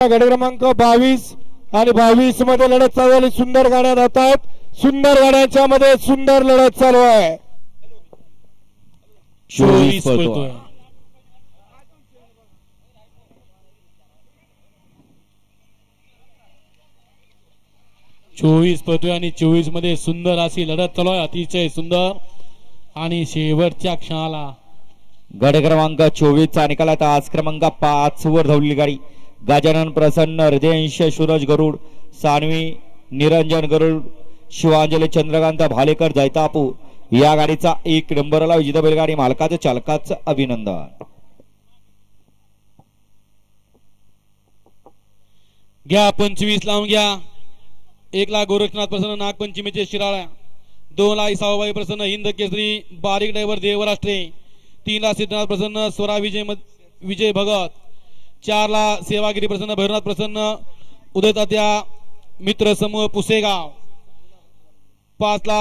गाडी क्रमांक बावीस आणि बावीसमध्ये लढत चालू झाली. सुंदर गाड्या जात आहेत सुंदर गाड्यांच्या मध्ये सुंदर लढत चालू आहे. चोवीस पळतोय. पळतोय. चोवीस पळतोय आणि चोवीसमध्ये सुंदर अशी लढत चालू आहे. अतिशय सुंदर. आणि शेवटच्या क्षणाला गड क्रमांक चोवीस चा निकाल आता आज क्रमांक पाच वर धावलेली गाडी. गजानन प्रसन्न हृदयंश सूरज गरुड सानवी निरंजन गरुड शिवांजली चंद्रकांत भालेकर जैतापू या गाडीचा एक नंबरला विजेता बैलगाडी मालकाचं चालकाचं अभिनंदन. घ्या पंचवीस लावून घ्या. एक लाख गोरक्षनाथ प्रसन्न नागपंचमीचे शिराळा दोन लाख सावबाई प्रसन्न हिंद केसरी बारीक ड्रायव्हर देवराष्ट्रे. तीन लाख सिद्धनाथ प्रसन्न स्वरा विजय विजय भगत. चारला सेवागिरी प्रसन्न भैरवनाथ प्रसन्न उदय तात्या मित्र समूह पुसेगाव. पाचला